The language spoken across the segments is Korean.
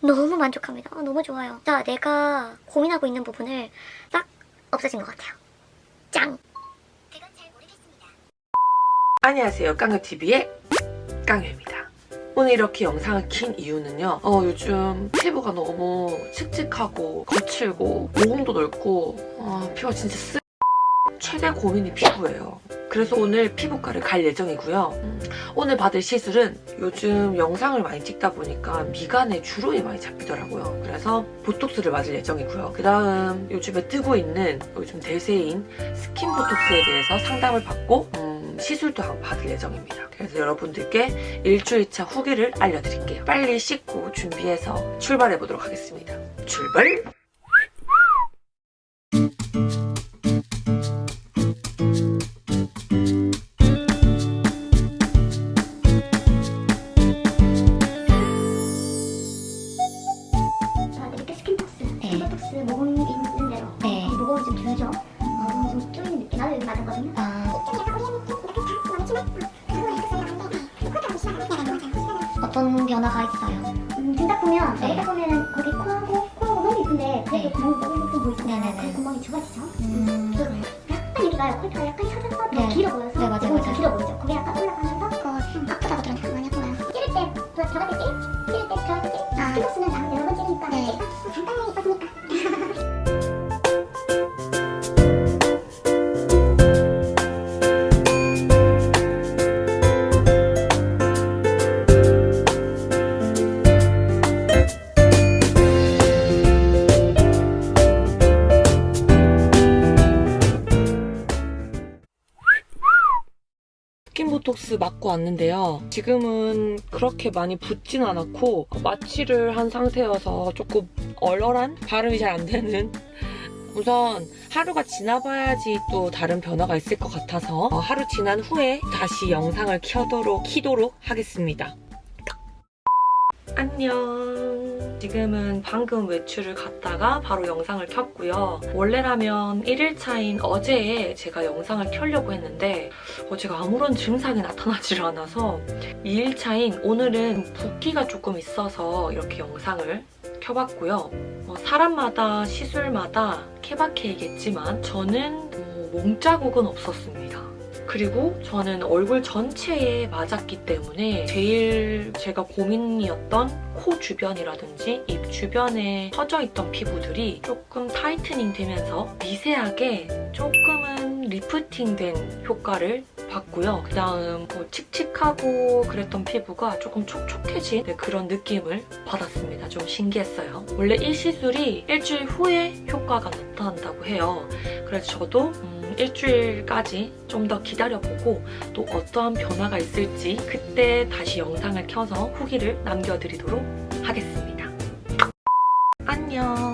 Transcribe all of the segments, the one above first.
너무 만족합니다. 아, 너무 좋아요. 자, 내가 고민하고 있는 부분을 딱 없어진 것 같아요. 짱! 안녕하세요. 깡유TV의 깡유입니다. 오늘 이렇게 영상을 킨 이유는요. 어, 요즘 피부가 너무 칙칙하고 거칠고 모공도 넓고 아, 피부가 진짜 쓰... 최대 고민이 피부예요. 그래서 오늘 피부과를 갈 예정이고요. 음, 오늘 받을 시술은 요즘 영상을 많이 찍다 보니까 미간에 주름이 많이 잡히더라고요. 그래서 보톡스를 맞을 예정이고요. 그 다음 요즘에 뜨고 있는 요즘 대세인 스킨 보톡스에 대해서 상담을 받고 음, 시술도 한번 받을 예정입니다. 그래서 여러분들께 일주일차 후기를 알려드릴게요. 빨리 씻고 준비해서 출발해 보도록 하겠습니다. 출발! 어떤 변화가 있어요? 음, 딱 보면 네. 여기 딱 보면은 거기 코하고 코하고 너무 이쁜데 그래도 네. 구멍이 너무 보이잖아요. 네 네 네. 그 구멍이 두 가지죠. 음, 약간 여기가 코가 약간 혀져서 더 네. 길어 보여서 네, 맞아요, 더 맞아요. 길어 보이죠. 그게 약간 올라가면서 그 아프다고 들으니까 많이 아파요. 찌를 때 그, 들어갈 때 찌? 찌를 때 들어갈 때 찌? 아. 다 여러 번 찌르니까 네. 찌? 간단하게 이뻤으니까. 보톡스 맞고 왔는데요. 지금은 그렇게 많이 붓진 않았고 마취를 한 상태여서 조금 얼얼한 발음이 잘 안 되는 우선 하루가 지나봐야지 또 다른 변화가 있을 것 같아서 어, 하루 지난 후에 다시 영상을 켜도록 키도록 하겠습니다. 안녕. 지금은 방금 외출을 갔다가 바로 영상을 켰고요. 원래라면 1일차인 어제에 제가 영상을 켜려고 했는데 어제가 아무런 증상이 나타나질 않아서 2일차인 오늘은 붓기가 조금 있어서 이렇게 영상을 켜봤고요. 뭐 사람마다 시술마다 케바케이겠지만 저는 뭐 몸자국은 없었습니다. 그리고 저는 얼굴 전체에 맞았기 때문에 제일 제가 고민이었던 코 주변이라든지 입 주변에 퍼져 있던 피부들이 조금 타이트닝 되면서 미세하게 조금은 리프팅된 효과를 받고요. 그 다음 뭐 칙칙하고 그랬던 피부가 조금 촉촉해진 네, 그런 느낌을 받았습니다. 좀 신기했어요. 원래 이 시술이 일주일 후에 효과가 나타난다고 해요. 그래서 저도 음, 일주일까지 좀 더 기다려보고 또 어떠한 변화가 있을지 그때 다시 영상을 켜서 후기를 남겨드리도록 하겠습니다. 안녕.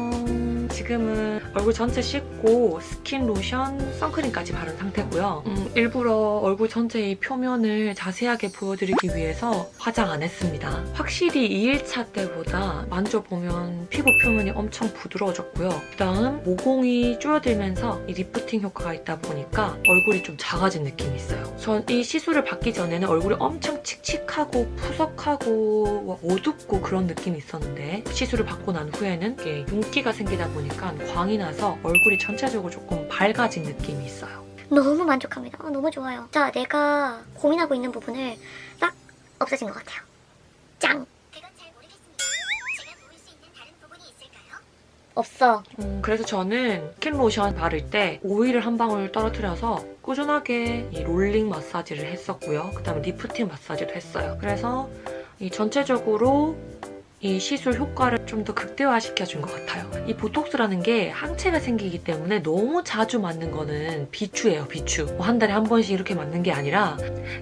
지금은 얼굴 전체 씻고 스킨 로션, 선크림까지 바른 상태고요. 음, 일부러 얼굴 전체의 표면을 자세하게 보여드리기 위해서 화장 안 했습니다. 확실히 2일차 때보다 만져보면 피부 표면이 엄청 부드러워졌고요. 그 다음 모공이 줄어들면서 이 리프팅 효과가 있다 보니까 얼굴이 좀 작아진 느낌이 있어요. 전 이 시술을 받기 전에는 얼굴이 엄청 칙칙하고 푸석하고 뭐 어둡고 그런 느낌이 있었는데 시술을 받고 난 후에는 이게 윤기가 생기다 보니까 광이 나서 얼굴이 전체적으로 조금 밝아진 느낌이 있어요. 너무 만족합니다. 아, 너무 좋아요. 자, 내가 고민하고 있는 부분을 딱 없어진 것 같아요. 짱! 없어. 음, 그래서 저는 스킨 로션 바를 때 오일을 한 방울 떨어뜨려서 꾸준하게 이 롤링 마사지를 했었고요. 그 다음에 리프팅 마사지도 했어요. 그래서 이 전체적으로 이 시술 효과를 좀 더 극대화시켜 준 것 같아요. 이 보톡스라는 게 항체가 생기기 때문에 너무 자주 맞는 거는 비추예요, 비추. 뭐 한 달에 한 번씩 이렇게 맞는 게 아니라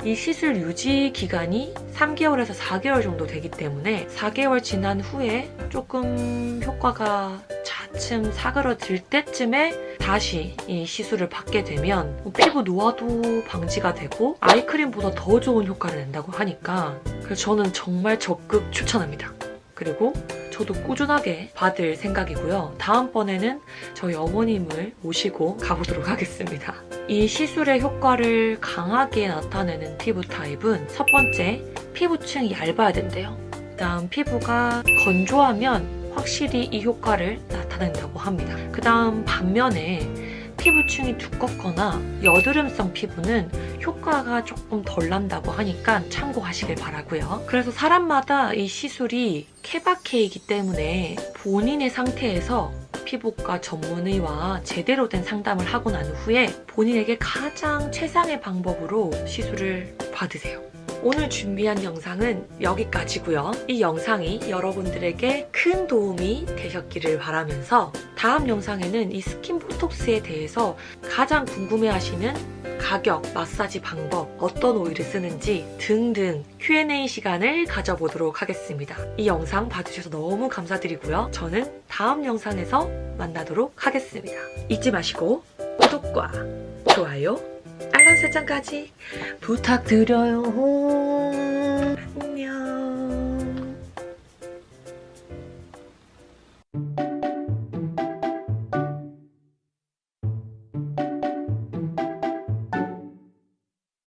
이 시술 유지 기간이 3개월에서 4개월 정도 되기 때문에 4개월 지난 후에 조금 효과가 차츰 사그러들 때쯤에 다시 이 시술을 받게 되면 뭐 피부 노화도 방지가 되고 아이크림보다 더 좋은 효과를 낸다고 하니까 그래서 저는 정말 적극 추천합니다. 그리고 저도 꾸준하게 받을 생각이고요. 다음번에는 저희 어머님을 모시고 가보도록 하겠습니다. 이 시술의 효과를 강하게 나타내는 피부 타입은 첫 번째, 피부층이 얇아야 된대요. 일단 피부가 건조하면 확실히 이 효과를 나타낸다고 합니다. 그 다음 반면에 피부층이 두껍거나 여드름성 피부는 효과가 조금 덜 난다고 하니까 참고하시길 바라고요. 그래서 사람마다 이 시술이 케바케이기 때문에 본인의 상태에서 피부과 전문의와 제대로 된 상담을 하고 난 후에 본인에게 가장 최상의 방법으로 시술을 받으세요. 오늘 준비한 영상은 여기까지고요. 이 영상이 여러분들에게 큰 도움이 되셨기를 바라면서 다음 영상에는 이 스킨 보톡스에 대해서 가장 궁금해하시는 가격, 마사지 방법, 어떤 오일을 쓰는지 등등 Q&A 시간을 가져보도록 하겠습니다. 이 영상 봐주셔서 너무 감사드리고요. 저는 다음 영상에서 만나도록 하겠습니다. 잊지 마시고 구독과 좋아요, 알람 설정까지 부탁드려요. 안녕.